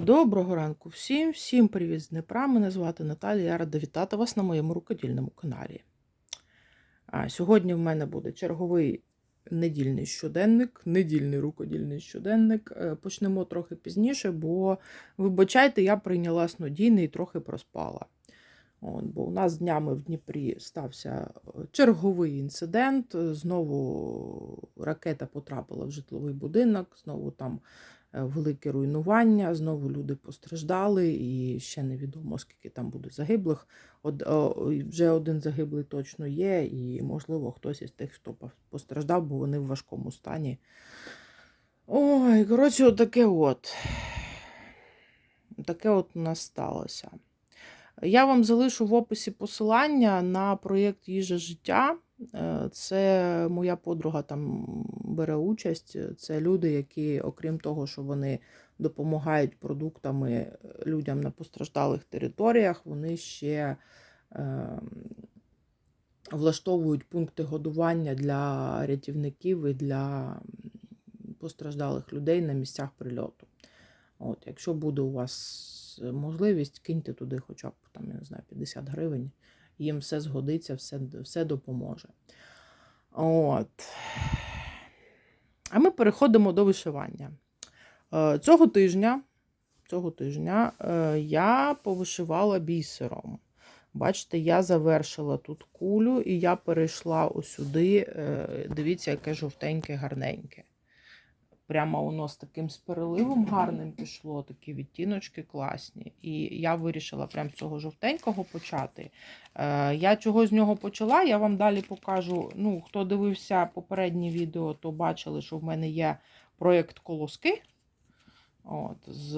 Доброго ранку всім, всім привіт з Дніпра. Мене звати Наталія. Я рада вітати вас на моєму рукодільному каналі. А, сьогодні в мене буде черговий недільний щоденник, недільний рукодільний щоденник. Е, Почнемо трохи пізніше, бо, вибачайте, я прийняла снодійний і трохи проспала. От, бо у нас днями в Дніпрі стався е, черговий інцидент. Знову ракета потрапила в житловий будинок, знову там велике руйнування, знову люди постраждали, і ще невідомо, скільки там буде загиблих. Од, о, вже один загиблий точно є, і, можливо, хтось із тих, хто постраждав, бо вони в важкому стані. Ой, коротше, отаке от. Таке от у нас сталося. Я вам залишу в описі посилання на проєкт Їжа життя. Е, Це моя подруга там бере участь. Це люди, які, окрім того, що вони допомагають продуктами е, людям на постраждалих територіях, вони ще е, влаштовують пункти годування для рятівників і для постраждалих людей на місцях прильоту. От, якщо буде у вас можливість, киньте туди хоча б там, я не знаю, 50 гривень. Їм все згодиться, все, все допоможе. От. А ми переходимо до вишивання. Е, Цього тижня, цього тижня е, я повишивала бісером. Бачите, я завершила тут кулю і я перейшла сюди. е, Дивіться, яке жовтеньке, гарненьке. Прямо воно з таким з переливом гарним пішло, такі відтіночки класні. І я вирішила прямо з цього жовтенького почати. Е, я чого з нього почала, я вам далі покажу. Ну, хто дивився попереднє відео, то бачили, що в мене є проєкт колоски. От, з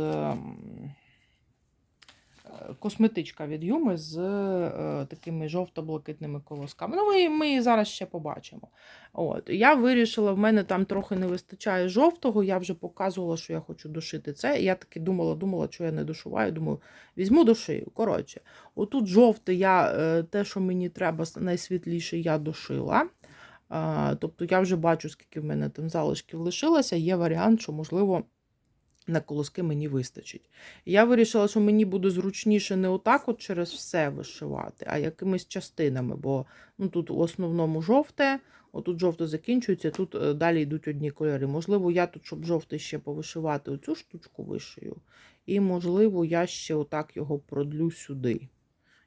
косметичка від Юми з е, такими жовто-блакитними колосками. Ну, ми, ми її зараз ще побачимо. От, я вирішила, в мене там трохи не вистачає жовтого. Я вже показувала, що я хочу дошити це. Я таки думала, думала, що я не дошиваю. Думаю, візьму дошию. Коротше, отут жовте, я е, те, що мені треба, найсвітліше, я дошила. Тобто я вже бачу, скільки в мене там залишків лишилося. Є варіант, що, можливо, на колоски мені вистачить. Я вирішила, що мені буде зручніше не отак от через все вишивати, а якимись частинами, бо ну, тут в основному жовте, отут жовте закінчується, тут е, далі йдуть одні кольори. Можливо, я тут, щоб жовтий ще повишивати, оцю штучку вишию. І, можливо, я ще отак його продлю сюди.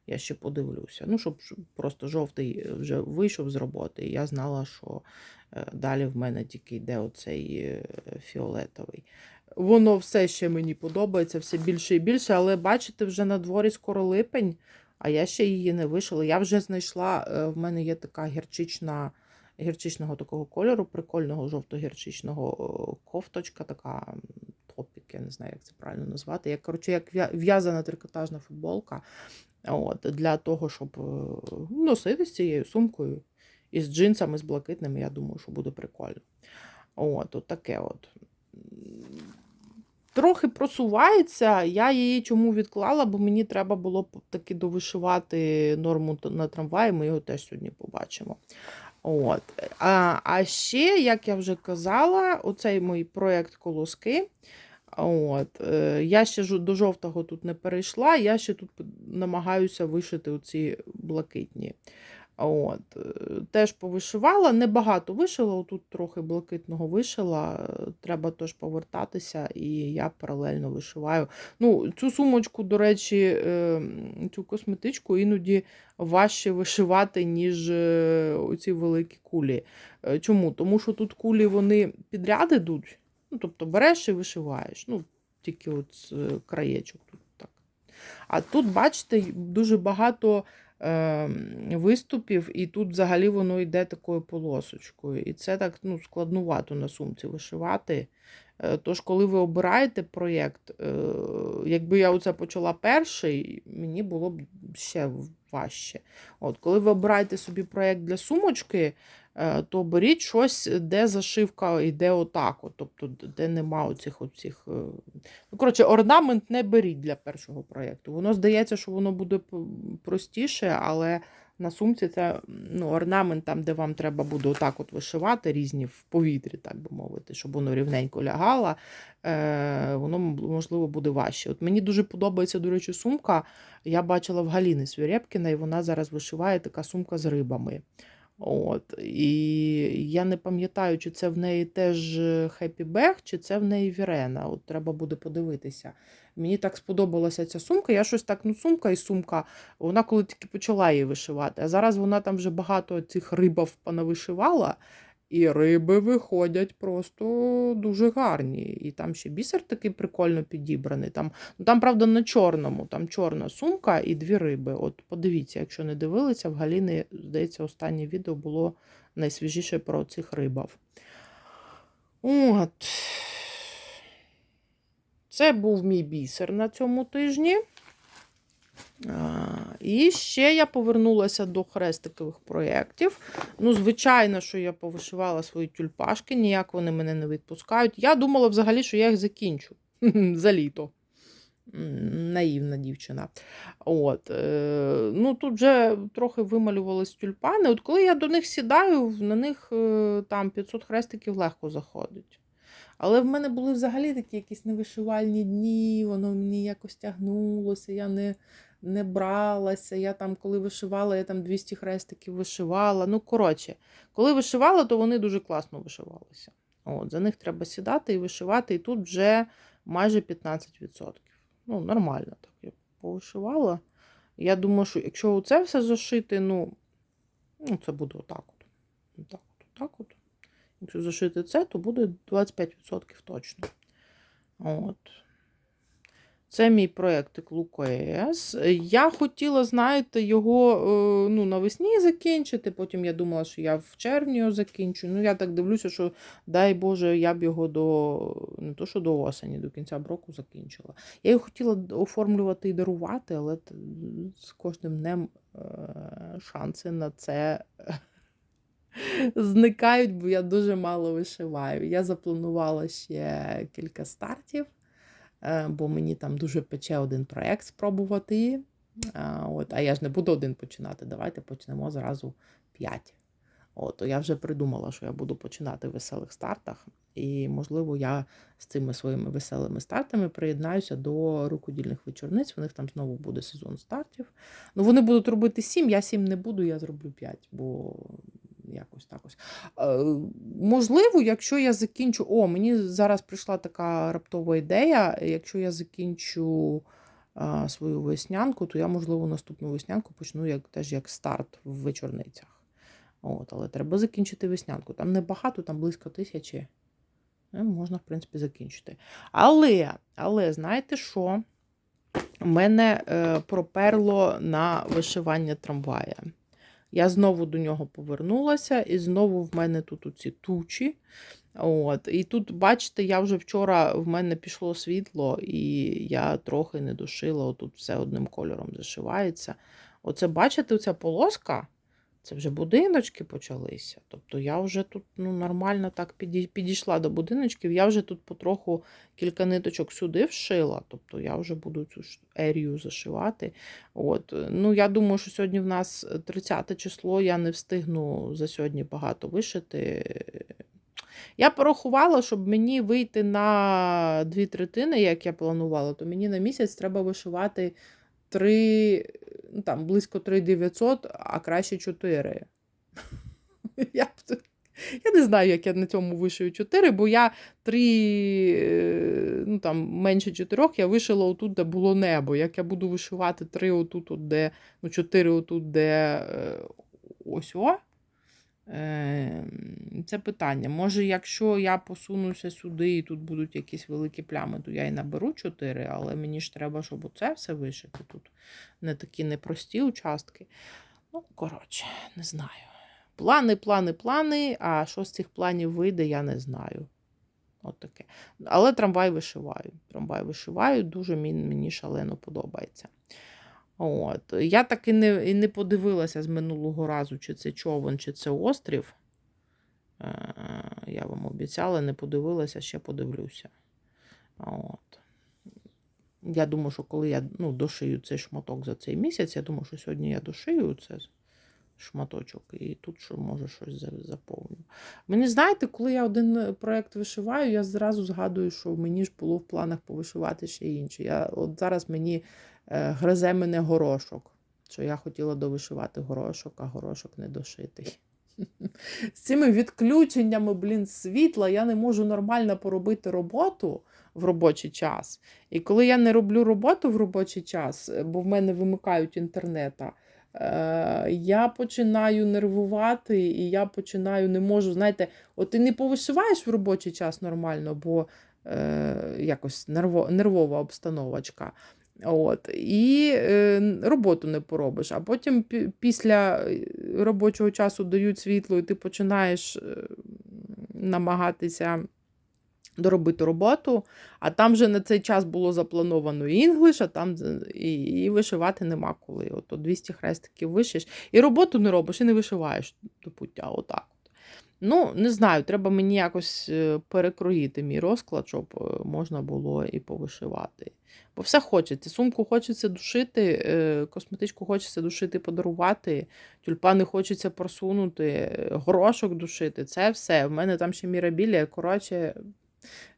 Я ще подивлюся. Ну, щоб просто жовтий е, вже вийшов з роботи, і я знала, що е, далі в мене тільки йде оцей фіолетовий. Воно все ще мені подобається, все більше і більше, але бачите, вже на дворі скоро липень, а я ще її не вишила. Я вже знайшла, е, в мене є така гірчична, гірчичного такого кольору, прикольного жовто-гірчичного о, кофточка, така топік, я не знаю, як це правильно назвати. Як, коротше, як в'язана трикотажна футболка. От, для того, щоб е, носити з цією сумкою і з джинсами, з блакитними, я думаю, що буде прикольно. От, от таке от. Трохи просувається. Я її чому відклала, бо мені треба було таки довишивати норму на трамваї, ми його теж сьогодні побачимо. От. А, а ще, як я вже казала, оцей мій проєкт колоски. От, е, я ще до жовтого тут не перейшла, я ще тут намагаюся вишити оці блакитні. От, е, теж повишивала, небагато вишила, отут трохи блакитного вишила. е, Треба теж повертатися, і я паралельно вишиваю. Ну, Цю сумочку, до речі, е, цю косметичку іноді важче вишивати, ніж оці великі кулі. Чому? Тому що тут кулі вони підряд ідуть. Ну, тобто береш і вишиваєш. Ну, тільки от з краєчок тут так. А тут, бачите, дуже багато е, виступів, і тут взагалі воно йде такою полосочкою. І це так ну, складнувато на сумці вишивати. Е, Тож, коли ви обираєте проєкт, е, якби я оце почала перший, мені було б ще важче. От, коли ви обираєте собі проєкт для сумочки, е, то беріть щось, де зашивка йде отак. От, тобто, де нема оцих оцих. е, Ну, коротше, орнамент не беріть для першого проєкту. Воно здається, що воно буде простіше, але на сумці це ну, орнамент, там, де вам треба буде отак от вишивати, різні в повітрі, так би мовити, щоб воно рівненько лягало. Е, воно, можливо, буде важче. От мені дуже подобається, до речі, сумка. Я бачила в Галіни Свірєпкіна, і вона зараз вишиває така сумка з рибами. От. І я не пам'ятаю, чи це в неї теж Bag, чи це в неї Вірена. От треба буде подивитися. Мені так сподобалася ця сумка. Я щось так, ну, сумка і сумка. Вона коли тільки почала її вишивати. А зараз вона там вже багато цих рибов понавишивала. І риби виходять просто дуже гарні. І там ще бісер такий прикольно підібраний. Там, ну, там правда, на чорному, там чорна сумка і дві риби. От подивіться, якщо не дивилися, в Галіни, здається, останнє відео було найсвіжіше про цих рибів. От. Це був мій бісер на цьому тижні. І ще я повернулася до хрестикових проєктів. Ну, звичайно, що я повишивала свої тюльпашки, ніяк вони мене не відпускають. Я думала взагалі, що я їх закінчу за літо. Наївна дівчина. От, е, ну, тут вже трохи вималювались тюльпани. От коли я до них сідаю, на них е, там 500 хрестиків легко заходить. Але в мене були взагалі такі якісь невишивальні дні, воно мені якось тягнулося, я не, не бралася. Я там, коли вишивала, я там 200 хрестиків вишивала. Ну, коротше, коли вишивала, то вони дуже класно вишивалися. От, За них треба сідати і вишивати, і тут вже майже 15%. Ну, нормально так я повишивала. Я думаю, що якщо це все зашити, ну, ну це буде отак от. Отак от, отак от. Якщо зашити це, то буде 25% точно. От. Це мій проєктик Лукоес. Я хотіла, знаєте, його е, ну, навесні закінчити. Потім я думала, що я в червні його закінчу. Ну, я так дивлюся, що, дай Боже, я б його до не то, що до осені, до кінця б року закінчила. Я його хотіла оформлювати і дарувати, але з кожним днем е, шанси на це зникають, бо я дуже мало вишиваю. Я запланувала ще кілька стартів, е, бо мені там дуже пече один проєкт спробувати. От, а я ж не буду один починати. Давайте почнемо зразу п'ять. От, я вже придумала, що я буду починати в веселих стартах. І, можливо, я з цими своїми веселими стартами приєднаюся до рукодільних вечорниць. У них там знову буде сезон стартів. Ну, вони будуть робити сім, я сім не буду, я зроблю п'ять, бо якось так ось. Е, можливо, якщо я закінчу. О, мені зараз прийшла така раптова ідея. Якщо я закінчу свою веснянку, то я, можливо, наступну веснянку почну як, теж як старт в вечорницях. От, але треба закінчити веснянку. Там небагато, там близько тисячі. Е, Можна, в принципі, закінчити. Але, але знаєте що? Мене е, проперло на вишивання трамвая. Я знову до нього повернулася, і знову в мене тут оці тучі. От. І тут, бачите, я вже вчора в мене пішло світло, і я трохи не душила, отут все одним кольором зашивається. Оце, бачите, оця полоска, це вже будиночки почалися. Тобто я вже тут ну, нормально так підійшла до будиночків, я вже тут потроху кілька ниточок сюди вшила, тобто я вже буду цю ерію зашивати. От. Ну, я думаю, що сьогодні в нас 30 число, я не встигну за сьогодні багато вишити. Я порахувала, щоб мені вийти на дві третини, як я планувала, то мені на місяць треба вишивати 3, ну, там, близько 3900, а краще 4. Я, я не знаю, як я на цьому вишию 4, бо я 3, ну там менше 4 я вишила отут, де було небо. Як я буду вишивати 3 отут, от де, ну 4 отут, де е, ось о. Е, Це питання. Може, якщо я посунуся сюди і тут будуть якісь великі плями, то я і наберу 4, але мені ж треба, щоб оце все вишити. Тут не такі непрості участки. Ну, коротше, не знаю. Плани, плани, плани, а що з цих планів вийде, я не знаю. От таке. Але трамвай вишиваю. Трамвай вишиваю, дуже мені шалено подобається. От. Я так і не, і не подивилася з минулого разу, чи це човен, чи це острів. Е, Я вам обіцяла, не подивилася, ще подивлюся. От. Я думаю, що коли я ну, дошию цей шматок за цей місяць, я думаю, що сьогодні я дошию це шматочок, і тут що може щось заповню. Мені знаєте, коли я один е, проєкт вишиваю, я зразу згадую, що мені ж було в планах повишивати ще інше. Я, от зараз мені е, гризе мене горошок, що я хотіла довишивати горошок, а горошок не дошитий. З цими відключеннями, блін, світла я не можу нормально поробити роботу в робочий час. І коли я не роблю роботу в робочий час, е, бо в мене вимикають інтернета, я починаю нервувати, і я починаю не можу. Знаєте, от ти не повишиваєш в робочий час нормально, бо е, якось нерво, нервова обстановочка. От, і е, роботу не поробиш. А потім пі- після е, робочого часу дають світло, і ти починаєш е, намагатися доробити роботу, а там вже на цей час було заплановано інглиш, а там і, і вишивати нема коли. От 200 хрестиків вишиш, і роботу не робиш, і не вишиваєш до пуття. Отак. От. Ну, не знаю, треба мені якось е, перекроїти мій розклад, щоб е, можна було і повишивати. Бо все хочеться. Сумку хочеться душити, е, косметичку хочеться душити, подарувати, тюльпани хочеться просунути, горошок душити. Це все. В мене там ще мірабілія. Коротше,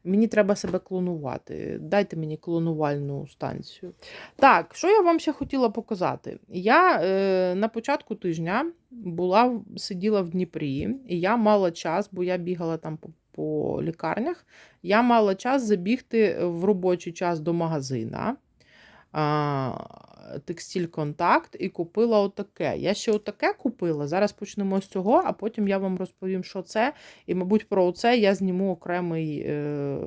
мені треба себе клонувати. Дайте мені клонувальну станцію. Так, що я вам ще хотіла показати? Я е, на початку тижня була, сиділа в Дніпрі, і я мала час, бо я бігала там по, по лікарнях. Я мала час забігти в робочий час до магазина. Текстиль Контакт і купила отаке. Я ще отаке купила. Зараз почнемо з цього, а потім я вам розповім, що це. І, мабуть, про це я зніму окремий, е,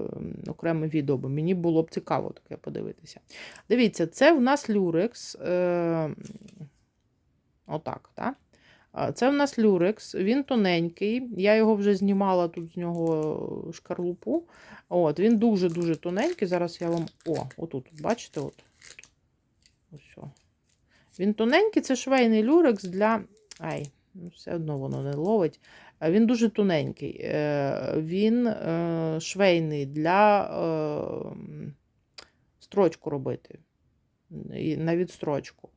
окреме відео, бо мені було б цікаво таке подивитися. Дивіться, це в нас люрекс. Е, отак, так? Це в нас люрекс, він тоненький. Я його вже знімала тут з нього шкарлупу. От, Він дуже-дуже тоненький. Зараз я вам. О, отут, бачите? От. Ось. Він тоненький, це швейний люрекс для. Ай, ну все одно воно не ловить. Він дуже тоненький. Е, Він е, швейний для е, строчку робити. На відстрочку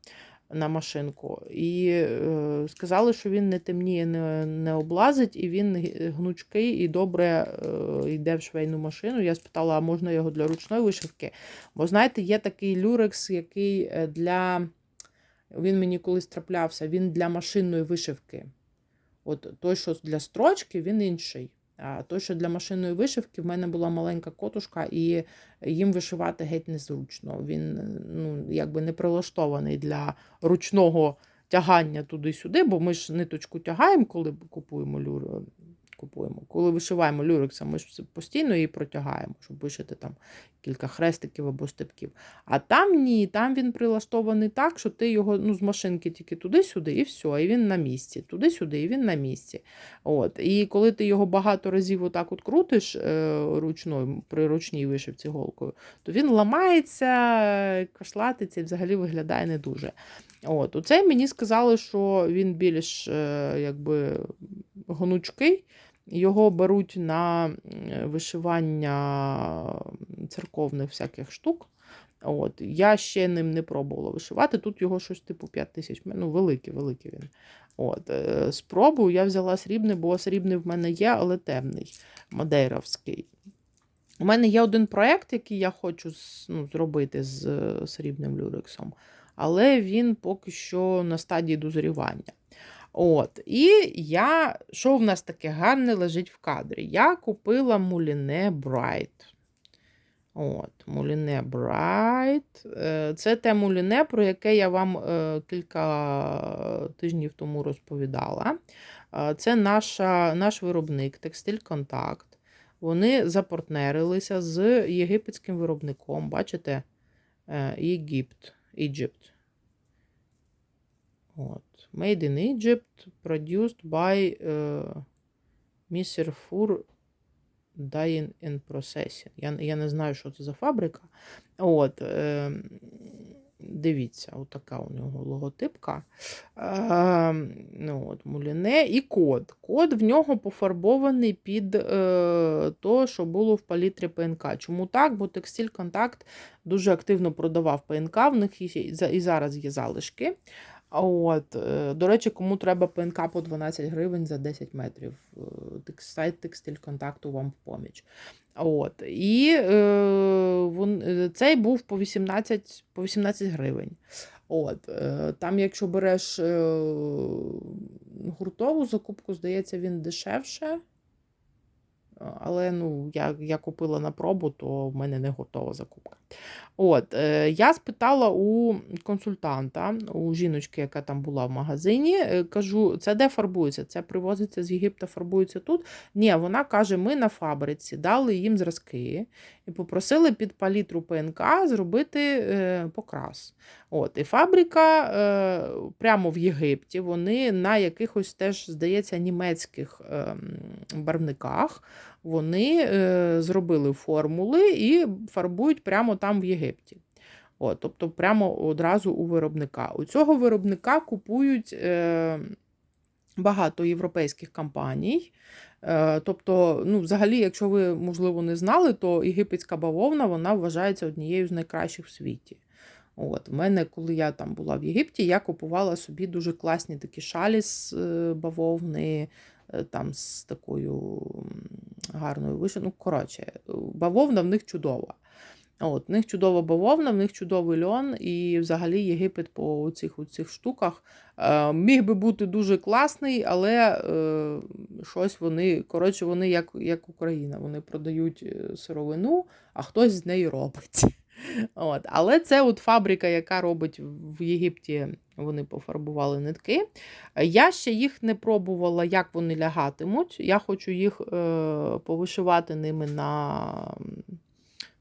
на машинку. І е, сказали, що він не темніє, не, не облазить, і він гнучкий і добре е, йде в швейну машину. Я спитала, а можна його для ручної вишивки? Бо знаєте, є такий люрекс, який е, для. Він мені колись траплявся, він для машинної вишивки. От той, що для строчки, він інший. А той, що для машинної вишивки, в мене була маленька котушка, і їм вишивати геть незручно. Він ну, якби не прилаштований для ручного тягання туди-сюди, бо ми ж ниточку тягаємо, коли купуємо люр... купуємо. Коли вишиваємо люрекса, ми ж постійно її протягаємо, щоб вишити там кілька хрестиків або степків. А там ні, там він прилаштований так, що ти його ну, з машинки тільки туди-сюди, і все, і він на місці. Туди-сюди, і він на місці. От. І коли ти його багато разів отак от крутиш е, ручною, при ручній вишивці голкою, то він ламається, кошлатиться і взагалі виглядає не дуже. От. Оцей мені сказали, що він більш е, якби, гнучкий. Його беруть на вишивання церковних всяких штук. От. Я ще ним не пробувала вишивати. Тут його щось типу 5 тисяч, ну великий, великий він. От. е, Спробую, я взяла срібний, бо срібний в мене є, але темний, мадейровський. У мене є один проєкт, який я хочу ну, зробити з е, срібним люрексом, але він поки що на стадії дозрівання. От, і я, що в нас таке гарне лежить в кадрі? Я купила Муліне Bright. От, Муліне Bright. Е, Це те муліне, про яке я вам е, кілька тижнів тому розповідала. Е, Це наша, наш виробник Текстиль Контакт. Вони запартнерилися з єгипетським виробником. Бачите? Єгипт. Egypt. От. Made in Egypt, produced by uh, Mr. Fur Dyeing and Processing. Я, я не знаю, що це за фабрика. От, е, дивіться, отака у нього логотипка. Е, ну, от, муліне і код. Код в нього пофарбований під е, то, що було в палітрі ПНК. Чому так? Бо текстиль контакт дуже активно продавав ПНК, в них і, і зараз є залишки. От, е, до речі, кому треба ПНК по 12 гривень за 10 метрів. е, Сайт текстиль контакту вам в поміч. От. І е, е, цей був по 18, по 18 гривень. От, е, там, якщо береш е, гуртову закупку, здається, він дешевше. Але ну, я, я купила на пробу, то в мене не готова закупка. От, е, я спитала у консультанта, у жіночки, яка там була в магазині, е, кажу, це де фарбується? Це привозиться з Єгипта, фарбується тут. Ні, вона каже: ми на фабриці дали їм зразки і попросили під палітру ПНК зробити е, покрас. От, і фабрика прямо в Єгипті, вони на якихось теж, здається, німецьких е, барвниках вони е, зробили формули і фарбують прямо там в Єгипті. От, тобто прямо одразу у виробника. У цього виробника купують е, багато європейських компаній. Е, тобто, ну, взагалі, якщо ви, можливо, не знали, то єгипетська бавовна вона вважається однією з найкращих в світі. От, в мене, коли я там була в Єгипті, я купувала собі дуже класні такі шалі з бавовни, там з такою гарною вишивкою. Ну, коротше, бавовна в них чудова. От, в них чудова бавовна, в них чудовий льон, і взагалі Єгипет по цих, цих штуках е, міг би бути дуже класний, але е, щось вони, коротше, вони як, як Україна. Вони продають е, сировину, а хтось з неї робить. От. Але це от фабрика, яка робить в Єгипті, вони пофарбували нитки. Я ще їх не пробувала, як вони лягатимуть. Я хочу їх е, повишивати ними на,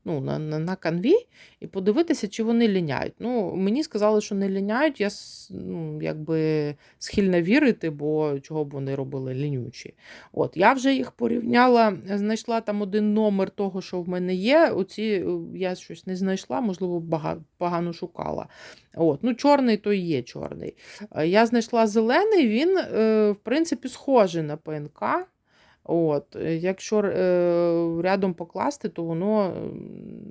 ну, на, на, на канві і подивитися, чи вони ліняють. Ну, Мені сказали, що не ліняють. Я ну, якби схильна вірити, бо чого б вони робили лінючі. От, я вже їх порівняла, знайшла там один номер того, що в мене є. Оці е, я щось не знайшла, можливо, бага- погано шукала. От, ну, чорний то і є чорний. Е, Я знайшла зелений, він, е, в принципі, схожий на ПНК. От, е, якщо е, рядом покласти, то воно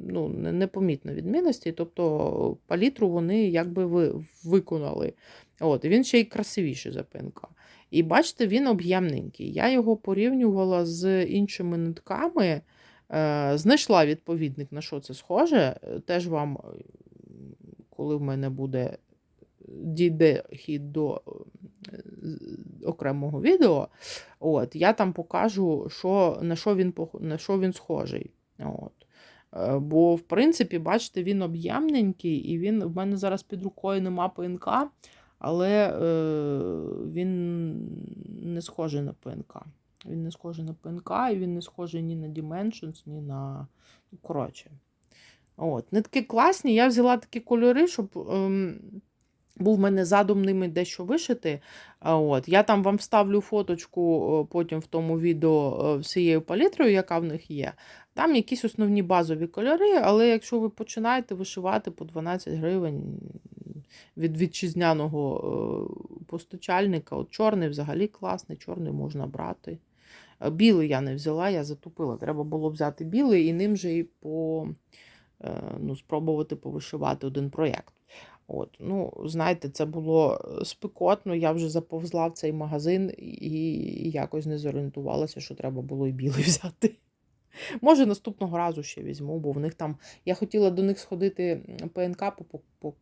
ну, не- непомітно відмінності. Тобто палітру вони якби ви, виконали. От, він ще й красивіший за. І бачите, він об'ємненький. Я його порівнювала з іншими нитками, е, знайшла відповідник, на що це схоже. Теж вам, коли в мене буде дійде хід до е, окремого відео, от, я там покажу, що, на, що він, на що він схожий. От. Е, Бо, в принципі, бачите, він об'ємненький, і він в мене зараз під рукою нема ПНК, але е, він не схожий на ПНК. Він не схожий на ПНК, і він не схожий ні на Dimensions, ні на. ну, Коротше. От. Нитки класні. Я взяла такі кольори, щоб. Ем, був в мене задум ними дещо вишити. От. Я там вам вставлю фоточку потім в тому відео всією палітрою, яка в них є. Там якісь основні базові кольори, але якщо ви починаєте вишивати по 12 гривень від вітчизняного постачальника, от чорний взагалі класний, чорний можна брати. Е, Білий я не взяла, я затупила. Треба було взяти білий і ним же і по, е, ну, спробувати повишивати один проєкт. От, ну, знаєте, це було е, спекотно, я вже заповзла в цей магазин і якось не зорієнтувалася, що треба було і білий взяти. Може, наступного разу ще візьму, бо в них там. Я хотіла до них сходити ПНК по, по, по,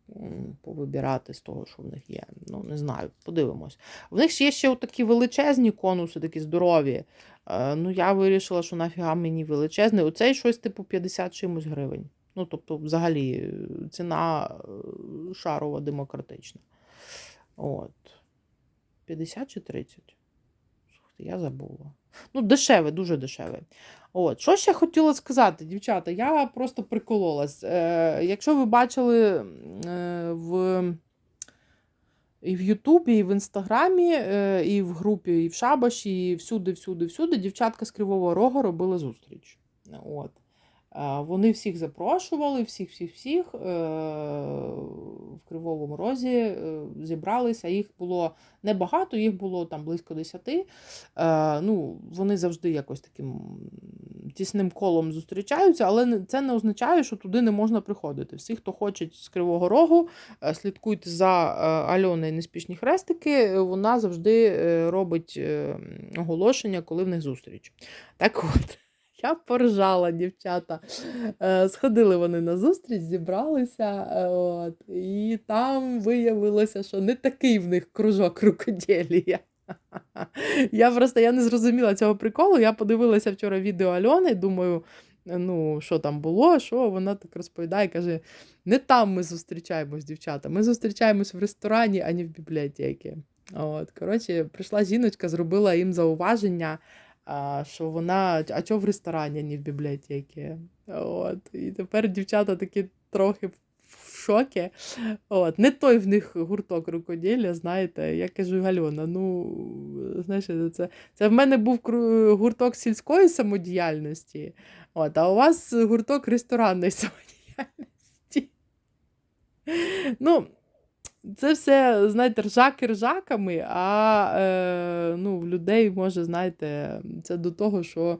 повибирати з того, що в них є. Ну, не знаю, подивимось. В них є ще такі величезні конуси, такі здорові. Е, ну, я вирішила, що нафіга мені величезний. Оцей щось типу 50 чимось гривень. Ну, тобто, взагалі, е, ціна шарова демократична. От. 50 чи 30? Слухайте, я забула. Ну, дешеве, дуже дешеве. От, що ще хотіла сказати, дівчата, я просто прикололась. Е, якщо ви бачили е, в, і в Ютубі, і в Інстаграмі, е, і в групі, і в Шабаші, і всюди, всюди, всюди, дівчатка з Кривого Рогу робили зустріч. От. Е, Вони всіх запрошували, всіх, всіх, всіх е, в Кривому Розі е, зібралися. Їх було небагато, їх було там близько десяти. Ну, Вони завжди якось таким тісним колом зустрічаються, але це не означає, що туди не можна приходити. Всі, хто хоче з Кривого Рогу, слідкуйте за Альоною Неспішні хрестики. Вона завжди робить оголошення, коли в них зустріч. Так от. Я поржала, дівчата. Е, Сходили вони на зустріч, зібралися, е, от, і там виявилося, що не такий в них кружок рукоділля. Я просто я не зрозуміла цього приколу. Я подивилася вчора відео Альони, думаю, ну, що там було, що вона так розповідає, каже: не там ми зустрічаємось, дівчата. Ми зустрічаємось в ресторані, а не в бібліотеці. От, коротше, прийшла жіночка, зробила їм зауваження, що вона, а чого в ресторані, а не в бібліотеці. От, і тепер дівчата такі трохи в шокі. От, не той в них гурток рукоділля, знаєте. Я кажу, Альона, ну, знаєш, це, це в мене був гурток сільської самодіяльності, от, а у вас гурток ресторанної самодіяльності. Ну, це все, знаєте, ржаки ржаками, а е, ну, в людей може, знаєте, це до того, що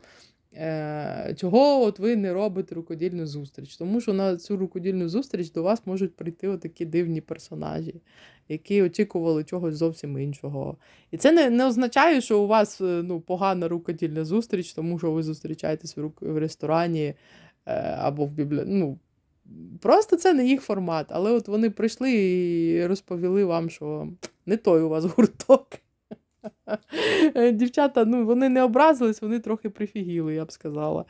е, чого от ви не робите рукодільну зустріч? Тому що на цю рукодільну зустріч до вас можуть прийти отакі дивні персонажі, які очікували чогось зовсім іншого. І це не, не означає, що у вас е, ну, погана рукодільна зустріч, тому що ви зустрічаєтесь в, в ресторані е, або в бібліотеці. Ну, Просто це не їх формат, але от вони прийшли і розповіли вам, що не той у вас гурток. Дівчата, ну, вони не образились, вони трохи прифігіли, я б сказала.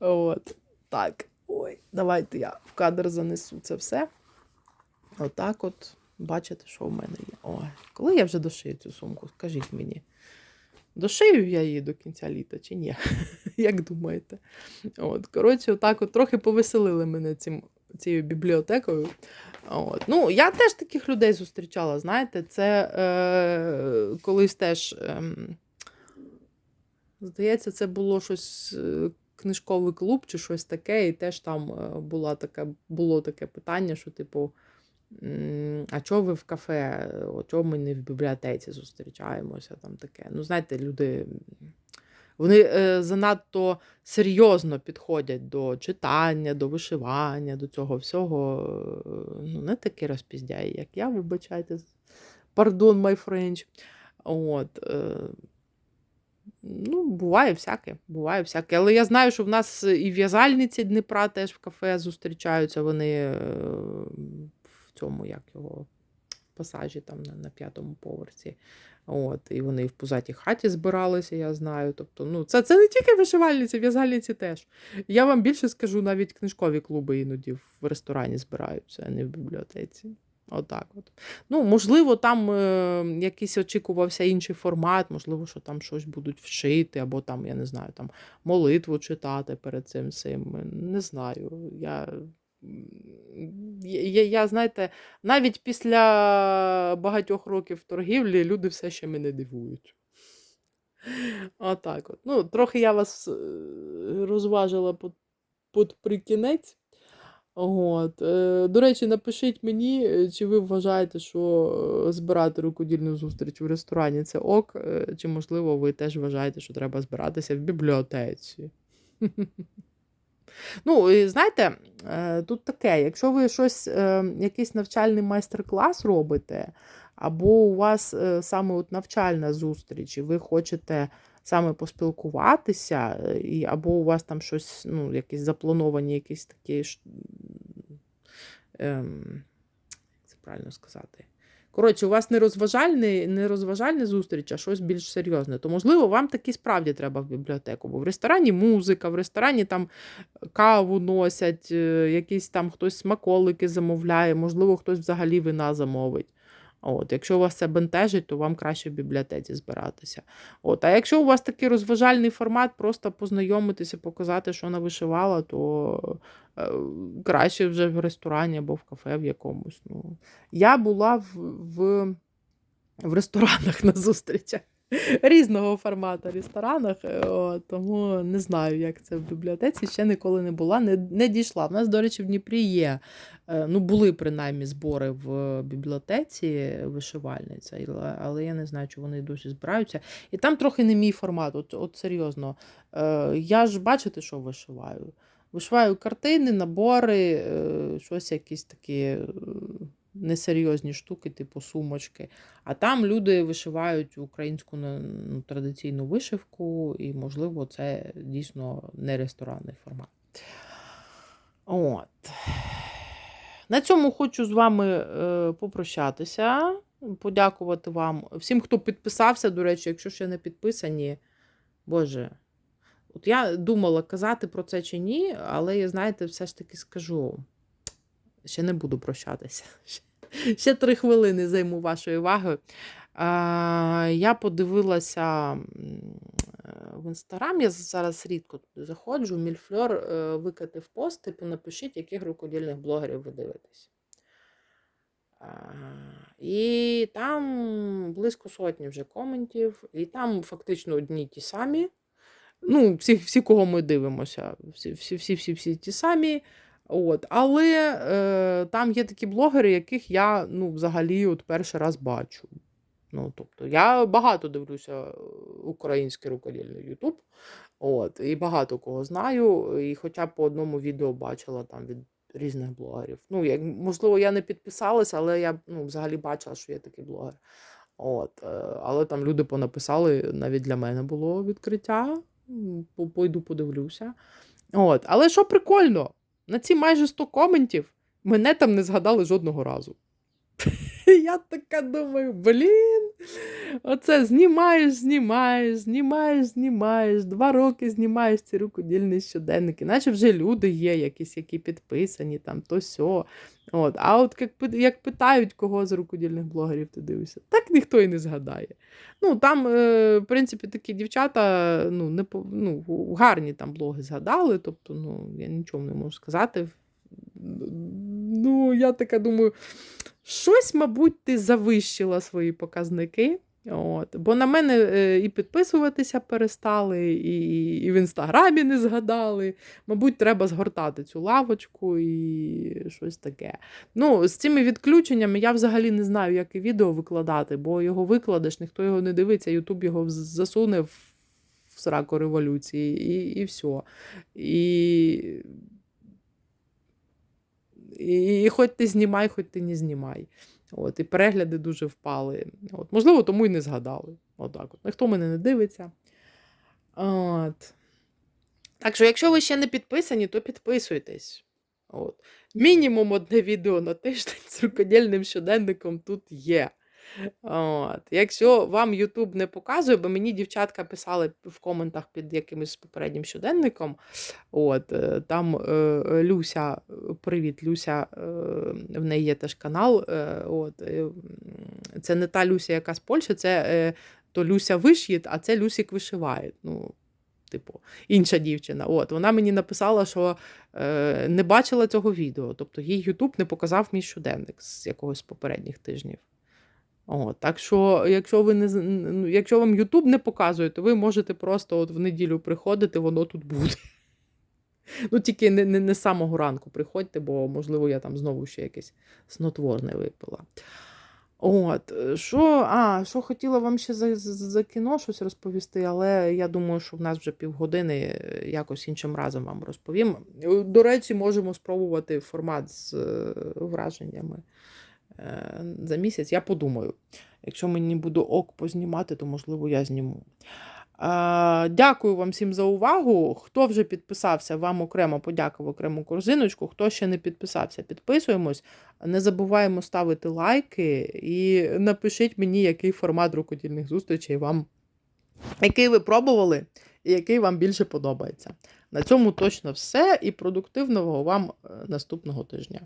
От. Так, ой, давайте я в кадр занесу це все. Отак от, бачите, що в мене є. Ой, коли я вже дошию цю сумку, скажіть мені. Дошию я її до кінця літа чи ні? Як думаєте? От, коротше, отак от трохи повеселили мене цим, цією бібліотекою. От. Ну, я теж таких людей зустрічала, знаєте, це е, колись теж. ем, Здається, це було щось. е, Книжковий клуб чи щось таке, і теж там е, була таке, було таке питання, що, типу, а чого ви в кафе, о, чого ми не в бібліотеці зустрічаємося? Там таке. Ну, знаєте, люди вони е, занадто серйозно підходять до читання, до вишивання, до цього всього. е, Ну, не такі розпіздяї, як я, вибачайте. Пардон, my French. От, е, Ну, буває всяке, буває всяке. Але я знаю, що в нас і в'язальниці Дніпра теж в кафе зустрічаються. Вони в цьому, як його, в пасажі там на, на п'ятому поверсі. От, і вони в пузатій хаті збиралися, я знаю. Тобто, ну, це, це не тільки вишивальниці, в'язальниці теж. Я вам більше скажу, навіть книжкові клуби іноді в ресторані збираються, а не в бібліотеці. Отак от. Ну, можливо, там е, якийсь очікувався інший формат, можливо, що там щось будуть вшити, або там, я не знаю, там молитву читати перед цим всім. Не знаю. Я, я, я, знаєте, навіть після багатьох років торгівлі люди все ще мене дивують. Отак от. Ну, трохи я вас е, розважила під, прикінець. От. Е, До речі, напишіть мені, е, чи ви вважаєте, що збирати рукодільну зустріч в ресторані це ок, чи, можливо, ви теж вважаєте, що треба збиратися в бібліотеці. Ну, і знаєте, е, тут таке, якщо ви щось, е, якийсь навчальний майстер-клас робите, або у вас е, саме от навчальна зустріч, і ви хочете саме поспілкуватися, і, або у вас там щось, ну, якісь заплановані якісь такі, ем, як це правильно сказати. Коротше, у вас не розважальний, не розважальна зустріч, а щось більш серйозне. То, можливо, вам таки справді треба в бібліотеку. Бо в ресторані музика, в ресторані там каву носять, е, якісь там хтось смаколики замовляє, можливо, хтось взагалі вина замовить. От, якщо у вас це бентежить, то вам краще в бібліотеці збиратися. От, а якщо у вас такий розважальний формат, просто познайомитися, показати, що вона вишивала, то е, краще вже в ресторані або в кафе в якомусь. Ну. Я була в, в, в ресторанах на зустрічах. різного формату ресторанах. е, О, тому не знаю, як це в бібліотеці. Ще ніколи не була, не, не дійшла. В нас, до речі, в Дніпрі є. е, Ну, були принаймні збори в бібліотеці вишивальниця, але я не знаю, чи вони досі збираються. І там трохи не мій формат. От, от серйозно. Е, Я ж бачите, що вишиваю. Вишиваю картини, набори, щось якісь такі несерйозні штуки, типу сумочки. А там люди вишивають українську ну, традиційну вишивку, і, можливо, це дійсно не ресторанний формат. От. На цьому хочу з вами е, попрощатися, подякувати вам всім, хто підписався. До речі, якщо ще не підписані, Боже. От я думала казати про це чи ні, але я, знаєте, все ж таки скажу. Ще не буду прощатися. Ще- три хвилини займу вашої уваги. А, я подивилася е, в інстаграм, я зараз рідко туди заходжу. Мільфльор е, викатив пост, типу напишіть, яких рукодільних блогерів ви дивитесь. І там близько сотні вже коментів, і там фактично одні ті самі. Ну, всі, всі, кого ми дивимося, всі, всі, всі, всі, всі ті самі. От. Але е, там є такі блогери, яких я ну, взагалі от перший раз бачу. Ну, тобто, я багато дивлюся е, український рукодільний Ютуб. От, і багато кого знаю, і хоча б по одному відео бачила там від різних блогерів. Ну, як, можливо, я не підписалася, але я ну, взагалі бачила, що є такий блогер. От, е, але там люди понаписали, навіть для мене було відкриття. Пойду подивлюся. От, але що прикольно, на ці майже 100 коментів мене там не згадали жодного разу. Я така думаю, блін. Оце знімаєш, знімаєш, знімаєш, знімаєш. Два роки знімаєш ці рукодільні щоденники. Наче вже люди є, якісь, які підписані, там то сьо. От. А от як, як питають, кого з рукодільних блогерів ти дивишся, так ніхто і не згадає. Ну, там, е, в принципі, такі дівчата ну, не, ну, гарні там блоги згадали, тобто, ну, я нічого не можу сказати. Ну, я така думаю, щось, мабуть, ти завищила свої показники. От. Бо на мене е, і підписуватися перестали, і, і в інстаграмі не згадали. Мабуть, треба згортати цю лавочку і щось таке. Ну, з цими відключеннями я взагалі не знаю, як і відео викладати, бо його викладеш, ніхто його не дивиться, Ютуб його засуне в сраку революції, і, і все. І, і, і хоч ти знімай, хоч ти не знімай. От, і перегляди дуже впали. От, можливо, тому і не згадали. Отак от. Ніхто мене не дивиться. От. Так що, якщо ви ще не підписані, то підписуйтесь. От. Мінімум одне відео на тиждень з рукодільним щоденником тут є. От. Якщо вам YouTube не показує, бо мені дівчатка писали в коментах під якимось попереднім щоденником. От, е, там е, Люся, привіт, Люся, е, в неї є теж канал. е, От, е, це не та Люся, яка з Польщі, це е, то Люся виш'їть, а це Люсік вишиває. Ну, типу, інша дівчина. От, вона мені написала, що е, не бачила цього відео. Тобто їй Ютуб не показав мій щоденник з якогось попередніх тижнів. О, так що, якщо ви не ну, якщо вам Ютуб не показує, то ви можете просто от в неділю приходити, воно тут буде. Ну, тільки не, не, не самого ранку приходьте, бо, можливо, я там знову ще якесь снотворне випила. От, е, що, а, що хотіла вам ще за, за, кіно щось розповісти, але я думаю, що в нас вже півгодини е, якось іншим разом вам розповім. Е, До речі, можемо спробувати формат з враженнями за місяць. Я подумаю. Якщо мені буде ок познімати, то можливо я зніму. Е, Дякую вам всім за увагу. Хто вже підписався, вам окремо подяка в окрему корзиночку. Хто ще не підписався, підписуємось. Не забуваємо ставити лайки і напишіть мені, який формат рукодільних зустрічей вам, який ви пробували і який вам більше подобається. На цьому точно все і продуктивного вам е, наступного тижня.